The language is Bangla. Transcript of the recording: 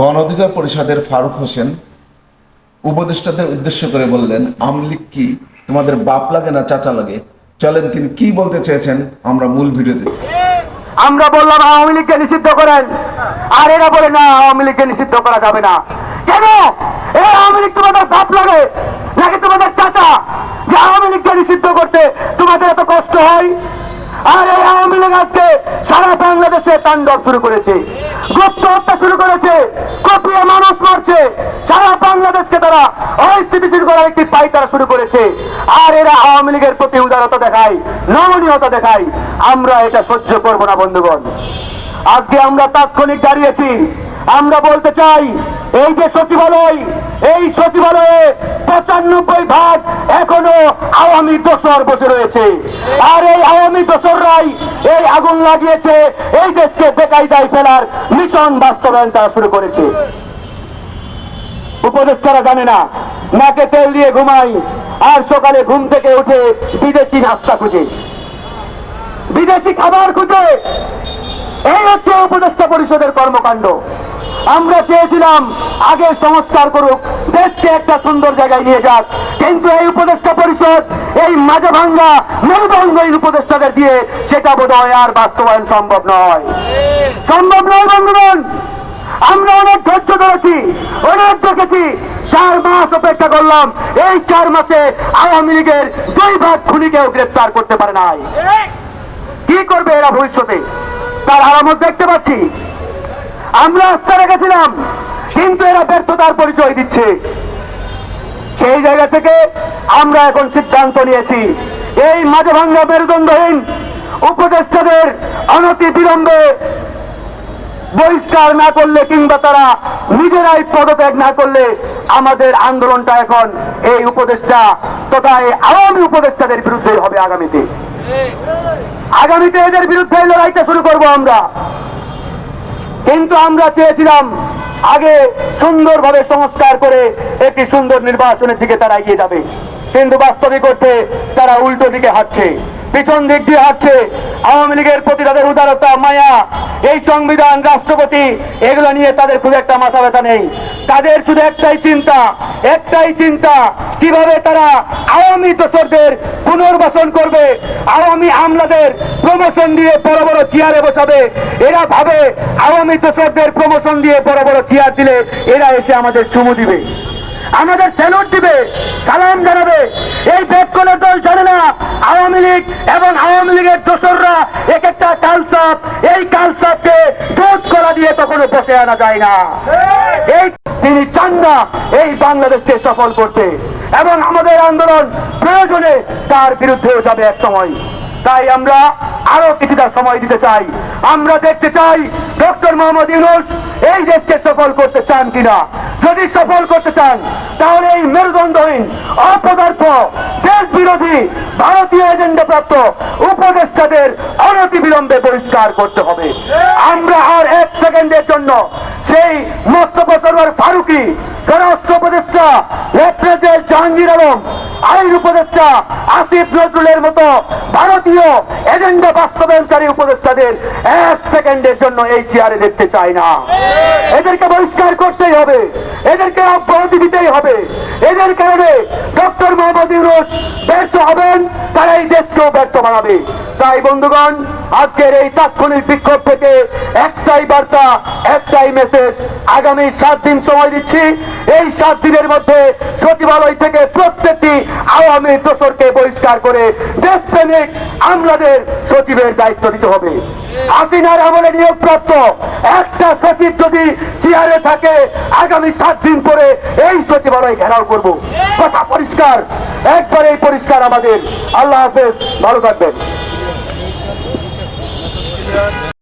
গণ অধিকার পরিষদের ফারুক হোসেন উপদেষ্টাদের উদ্দেশ্য করে বললেন আমলিক কি তোমাদের বাপ লাগে না চাচা লাগে? চলেন তিনি কি বলতে চেয়েছেন আমরা মূল ভিডিওতে আমরা বললাম, আওয়ামী লীগকে নিষিদ্ধ করেন। আর এরা বলে, না, আওয়ামী লীগকে নিষিদ্ধ করা যাবে না। কেন? এই আওয়ামী লীগ তোমাদের বাপ লাগে, নাকি তোমাদের চাচা? যে আওয়ামী লীগকে নিষিদ্ধ করতে তোমাদের এত কষ্ট হয়? আর এই আওয়ামী লীগ আজকে সারা বাংলাদেশে তাণ্ডব শুরু করেছে। গুপ্ত হত্যা শুরু করেছে, কপিয়ে মানুষ মারছে, সারা বাংলাদেশকে তারা অস্থিতিশীল করার একটি পাইতারা শুরু করেছে। আর এরা আওয়ামী লীগের প্রতি উদারতা দেখায়, নমনীয়তা দেখায়। আমরা এটা সহ্য করব না, বন্ধুগণ। আজকে আমরা তাৎক্ষণিক দাঁড়িয়েছি। আমরা বলতে চাই, এই যে সচিবালয়, এই সচিবালয়ে পঁচানব্বই ভাগ আওয়ামী দোসর বসে রয়েছে। আর এই আওয়ামী দোসররাই এই আগুন লাগিয়েছে, এই দেশকে বেকায়দায় ফেলার মিশন বাস্তবায়ন তারা শুরু করেছে। উপদেষ্টারা জানে না, নাকে তেল দিয়ে ঘুমাই, আর সকালে ঘুম থেকে উঠে বিদেশি নাস্তা খুঁজে। বিদেশি খাবার খুঁজে! এই হচ্ছে উপদেষ্টা পরিষদের কর্মকাণ্ড। আমরা চেয়েছিলাম আগে সংস্কার করুক দেশকে একটা সুন্দর জায়গায় নিয়ে যাক। কিন্তু এই উপদেষ্টা পরিষদ এই মাঝে ভাঙ্গা মেরুদণ্ড এই উপদেষ্টাদের দিয়ে সেটা বোধ হয় আর বাস্তবায়ন সম্ভব নয়। সম্ভব নয় বন্ধুগণ। আমরা অনেক ধৈর্য ধরেছি অনেক দেখেছি। চার মাস অপেক্ষা করলাম এই চার মাসে আওয়ামী লীগের দুই ভাগ খুনিকেও গ্রেপ্তার করতে পারে নাই। কি করবে এরা ভবিষ্যতে? তার আলামত দেখতে পাচ্ছি। আমরা আস্থা রেখেছিলাম, কিন্তু এরা ব্যর্থতার পরিচয় দিচ্ছে। সেই জায়গা থেকে আমরা এখন সিদ্ধান্ত নিয়েছি, এই মাঝে ভাঙ্গা মেরুদণ্ডহীন উপদেষ্টাদের অনতি বিলম্বে বহিষ্কার না করলে কিংবা তারা নিজেরাই পদত্যাগ না করলে আমাদের আন্দোলনটা এখন এই উপদেষ্টা তথা এই আওয়ামী উপদেষ্টাদের বিরুদ্ধে হবে আগামীতে। আগামীতে এদের বিরুদ্ধে লড়াইটা শুরু করব আমরা। কিন্তু আমরা চেয়েছিলাম আগে সুন্দরভাবে সংস্কার করে একটি সুন্দর নির্বাচনের দিকে তারা এগিয়ে যাবে। কিন্তু বাস্তবিক করতে তারা উল্টো দিকে হাঁটছে। পিছন দিক দিয়ে হাঁটছে আওয়ামী লীগের প্রতি তাদের উদারতা, মায়া। এই সংবিধান, রাষ্ট্রপতি, এগুলো নিয়ে তাদের খুব একটা মাথা ব্যথা নেই। তাদের শুধু একটাই চিন্তা একটাই চিন্তা, কীভাবে তারা আওয়ামী দোসরদের পুনর্বাসন করবে আওয়ামী আমলাদের প্রমোশন দিয়ে বড় বড় চেয়ারে বসাবে। এরা ভাবে আওয়ামী দোসরদের প্রমোশন দিয়ে বড় বড় চেয়ার দিলে এরা এসে আমাদের চুমু দিবে। আমাদের স্যালুট দিবে, সালাম জানাবে। এই বেকনের দল জানে না আওয়ামী লীগ এবং আওয়ামী লীগের দোসররা এক একটা কালসাপ এই কালসাপকে দুধ কলা দিয়ে কখনো বসে আনা যায় না। এই তিনি চান না এই বাংলাদেশকে সফল করতে এবং আমাদের আন্দোলন প্রয়োজনে তার বিরুদ্ধেও যাবে এক সময়। তাই আমরা আরও কিছুটা সময় দিতে চাই। আমরা দেখতে চাই ডক্টর মোহাম্মদ ইউনুস, এই দেশকে সফল করতে চান কিনা? যদি সফল করতে চান, তাহলে এই মেরুদণ্ডহীন, অপদার্থ দেশ বিরোধী ভারতীয় এজেন্ডা প্রাপ্ত উপদেষ্টাদের অনতি বিলম্বে পরিষ্কার করতে হবে। আমরা আর এক সেকেন্ডের জন্য সেই মোস্তফা সরোয়ার ফারুকি, স্বরাষ্ট্র উপদেষ্টা, লেফটেন্যান্ট জাহাঙ্গীর আলম আইন উপদেষ্টা আসিফ নজরুলের মতো ভারতীয় এজেন্ডা বাস্তবায়নকারী উপদেষ্টাদের এক সেকেন্ডের জন্য এই চেয়ারে দেখতে চাই না। এদেরকে বহিষ্কার করতেই হবে, এদেরকে অব্যাহতি দিতেই হবে। এদের কারণে ডক্টর মোহাম্মদ ইউনুস ব্যর্থ হবেন, তারা এই দেশকেও ব্যর্থ বানাবে। তাই বন্ধুগণ, আজকের এই তাৎক্ষণিক বিক্ষোভ থেকে একটাই বার্তা, একটাই মেসেজ আগামী সাত দিন সময় দিচ্ছি। এই সাত দিনের মধ্যে সচিবালয় থেকে প্রত্যেকটি আওয়ামী দোসরকে বহিষ্কার করে দেশপ্রেমিক আমলাদের সচিবের দায়িত্ব দিতে হবে। হাসিনার আমলে নিয়োগপ্রাপ্ত একটা সচিব যদি চেয়ারে থাকে, আগামী সাত দিন পরে এই সচিবালয় ঘেরাও করব। কথা পরিষ্কার। একবারেই পরিষ্কার আমাদের। আল্লাহ হাফেজ। ভালো থাকবেন।